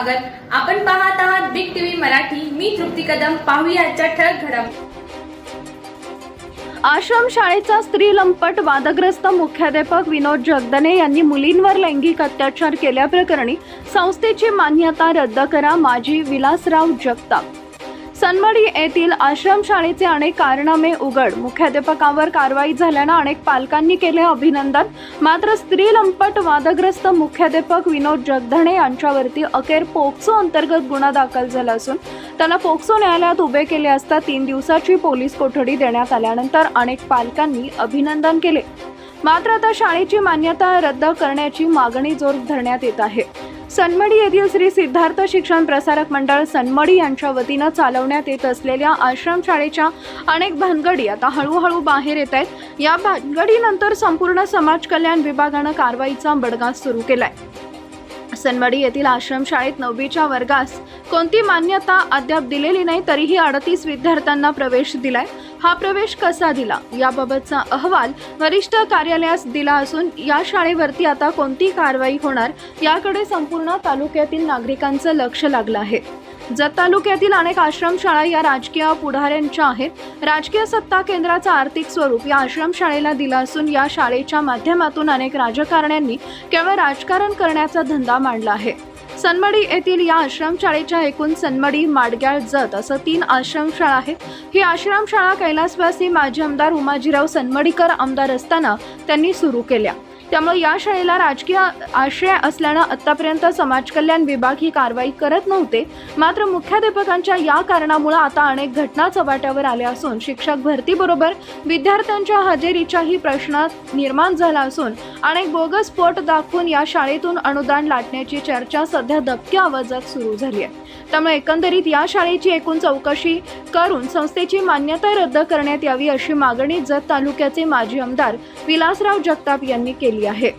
स्वागत. आपण पाहत आहात बिग टीव्ही मराठी. मी तृप्ती कदम. पाहूया ठळक घडम आश्रम शाळेचा स्त्री लंपट वादग्रस्त मुख्याध्यापक विनोद जगदने यांनी मुलींवर लैंगिक अत्याचार केल्याप्रकरणी संस्थेची मान्यता रद्द करा माजी विलासराव जगताप. सनमडी येथील आश्रम शाळेचे अनेक कारनामे उघड. मुख्याध्यापकावर कारवाई झाल्यानं अनेक पालकांनी केले अभिनंदन. मात्र स्त्री लंपट वादग्रस्त मुख्याध्यापक विनोद जगधणे यांच्यावरती अखेर पोक्सो अंतर्गत गुन्हा दाखल झाला असून त्याला पोक्सो न्यायालयात उभे केले असता तीन दिवसाची पोलीस कोठडी देण्यात आल्यानंतर अनेक पालकांनी अभिनंदन केले. मात्र आता शाळेची मान्यता रद्द करण्याची मागणी जोर धरण्यात येत आहे. सनमडी येथील श्री सिद्धार्थ शिक्षण प्रसारक मंडळ सनमडी यांच्या वतीनं चालवण्यात येत असलेल्या आश्रमशाळेच्या अनेक भानगडी आता हळूहळू बाहेर येत आहेत. या भानगडीनंतर संपूर्ण समाज कल्याण विभागानं कारवाईचा बडगा सुरू केलाय. सनमडी येथील आश्रमशाळेत नववीच्या वर्गास कोणती मान्यता अद्याप दिलेली नाही तरीही अडतीस विद्यार्थ्यांना प्रवेश दिलाय. हा प्रवेश कसा दिला? याबाबतचा अहवाल वरिष्ठ कार्यालयास दिला असून या शाळेवरती आता कोणती कारवाई होणार याकडे संपूर्ण तालुक्यातील नागरिकांचं लक्ष लागलं आहे. जत तालुक्यातील अनेक आश्रमशाळा या राजकीय पुढाऱ्यांच्या आहेत. राजकीय सत्ता केंद्राचं आर्थिक स्वरूप या आश्रमशाळेला दिलं असून या शाळेच्या माध्यमातून अनेक राजकारण्यांनी केवळ राजकारण करण्याचा धंदा मांडला आहे. सनमडी येथील या आश्रमशाळेच्या एकूण सनमडी माडग्याळ जत असं तीन आश्रमशाळा आहेत. ही आश्रमशाळा कैलासवासी माजी आमदार उमाजीराव सनमडीकर आमदार असताना त्यांनी सुरू केल्या. त्यामुळे या शाळेला राजकीय आश्रय असल्यानं आतापर्यंत समाजकल्याण विभाग ही कारवाई करत नव्हते. मात्र मुख्याध्यापकांच्या या कारणामुळे आता अनेक घटना चव्हाट्यावर आल्या असून शिक्षक भरतीबरोबर विद्यार्थ्यांच्या हजेरीच्याही प्रश्न निर्माण झाला असून अनेक बोगस पोट दाखवून या शाळेतून अनुदान लाटण्याची चर्चा सध्या दबक्या आवाजात सुरू झाली आहे. त्यामुळे एकंदरीत या शाळेची एकूण चौकशी करून संस्थेची मान्यता रद्द करण्यात यावी अशी मागणी जत तालुक्याचे माजी आमदार विलासराव जगताप यांनी केली आहे.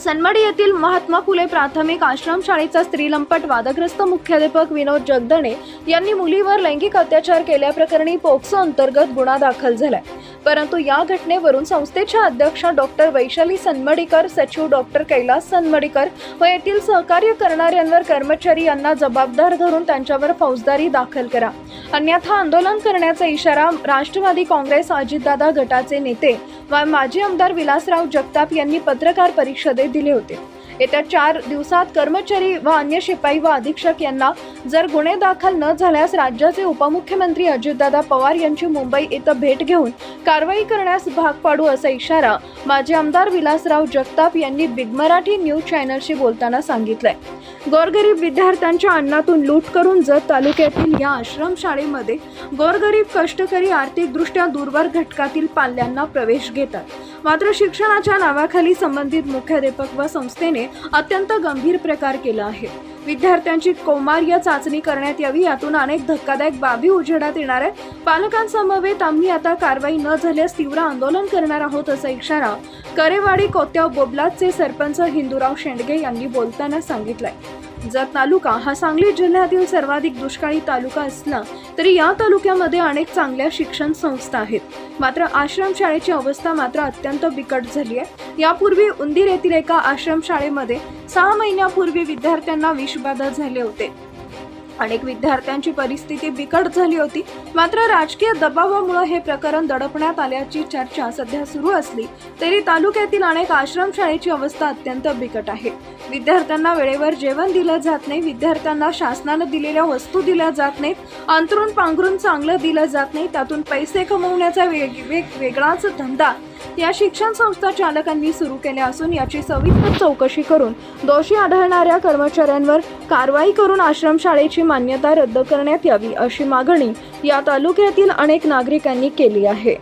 सनमडी येथील महात्मा फुले प्राथमिक आश्रमशाळेचा स्त्रीलंपट वादग्रस्त मुख्याध्यापक विनोद जगदणे यांनी मुलीवर लैंगिक अत्याचार केल्याप्रकरणी पोक्सो अंतर्गत गुन्हा दाखल झालाय. परंतु या घटनेवरून संस्थेच्या अध्यक्षा डॉक्टर वैशाली सनमडीकर सचिव डॉक्टर कैलास सनमडीकर व येथील सहकार्य करणाऱ्यांवर कर्मचारी यांना जबाबदार धरून त्यांच्यावर फौजदारी दाखल करा. अन्यथा आंदोलन करण्याचा इशारा राष्ट्रवादी काँग्रेस अजितदादा गटाचे नेते व माजी आमदार विलासराव जगताप यांनी पत्रकार परिषदेत दिले होते. येत्या चार दिवसात कर्मचारी व अन्य शिपाई व अधीक्षक यांना जर गुन्हे दाखल न झाल्यास राज्याचे उपमुख्यमंत्री अजितदादा पवार यांची मुंबई इथं भेट घेऊन कारवाई करण्यास भाग पाडू असा इशारा माजी आमदार विलासराव जगताप यांनी बिग मराठी न्यूज चॅनलशी बोलताना सांगितलंय. गोरगरीब विद्यार्थ्यांच्या अन्नातून लूट करून जत तालुक्यातील या आश्रमशाळेमध्ये गोरगरीब कष्टकरी आर्थिकदृष्ट्या दुर्बल घटकातील पाल्यांना प्रवेश घेतात. मात्र शिक्षणाच्या नावाखाली संबंधित मुख्याध्यापक व संस्थेने अत्यंत गंभीर प्रकार केला आहे. विद्यार्थ्यांची कौमार्य चाचणी करण्यात यावी यातून अनेक धक्कादायक बाबी उजेडात येणार आहेत. पालकांसमवेत आम्ही आता कारवाई न झाल्यास तीव्र आंदोलन करणार आहोत असा इशारा करेवाडी कोत्याव बोबलाचे सरपंच हिंदूराव शेंडगे यांनी बोलताना सांगितलंय. जर तालुका हा सांगली जिल्ह्यातील सर्वाधिक दुष्काळी तालुका असला तरी या तालुक्यामध्ये अनेक चांगल्या शिक्षण संस्था आहेत. मात्र आश्रमशाळेची अवस्था मात्र अत्यंत बिकट झाली आहे. यापूर्वी उंदीर येथील एका आश्रमशाळेमध्ये सहा महिन्यापूर्वी विद्यार्थ्यांना विषबाधा झाले होते. अनेक विद्यार्थ्यांची परिस्थिती बिकट झाली होती. मात्र राजकीय दबावामुळे हे प्रकरण दडपण्यात आल्याची चर्चा सध्या सुरू असली तरी तालुक्यातील अनेक आश्रमशाळेची अवस्था अत्यंत बिकट आहे. विद्यार्थ्यांना वेळेवर जेवण दिलं जात नाही विद्यार्थ्यांना शासनानं दिलेल्या वस्तू दिल्या जात नाहीत अंतरून पांघरून चांगलं दिलं जात नाही त्यातून पैसे कमवण्याचा वेग वेग वेगळाच धंदा या शिक्षण संस्था चालकांनी सुरू केल्या असून याची सविस्तर चौकशी करून दोषी आढळणाऱ्या कर्मचाऱ्यांवर कारवाई करून आश्रमशाळेची मान्यता रद्द करण्यात यावी अशी मागणी या तालुक्यातील अनेक नागरिकांनी केली आहे.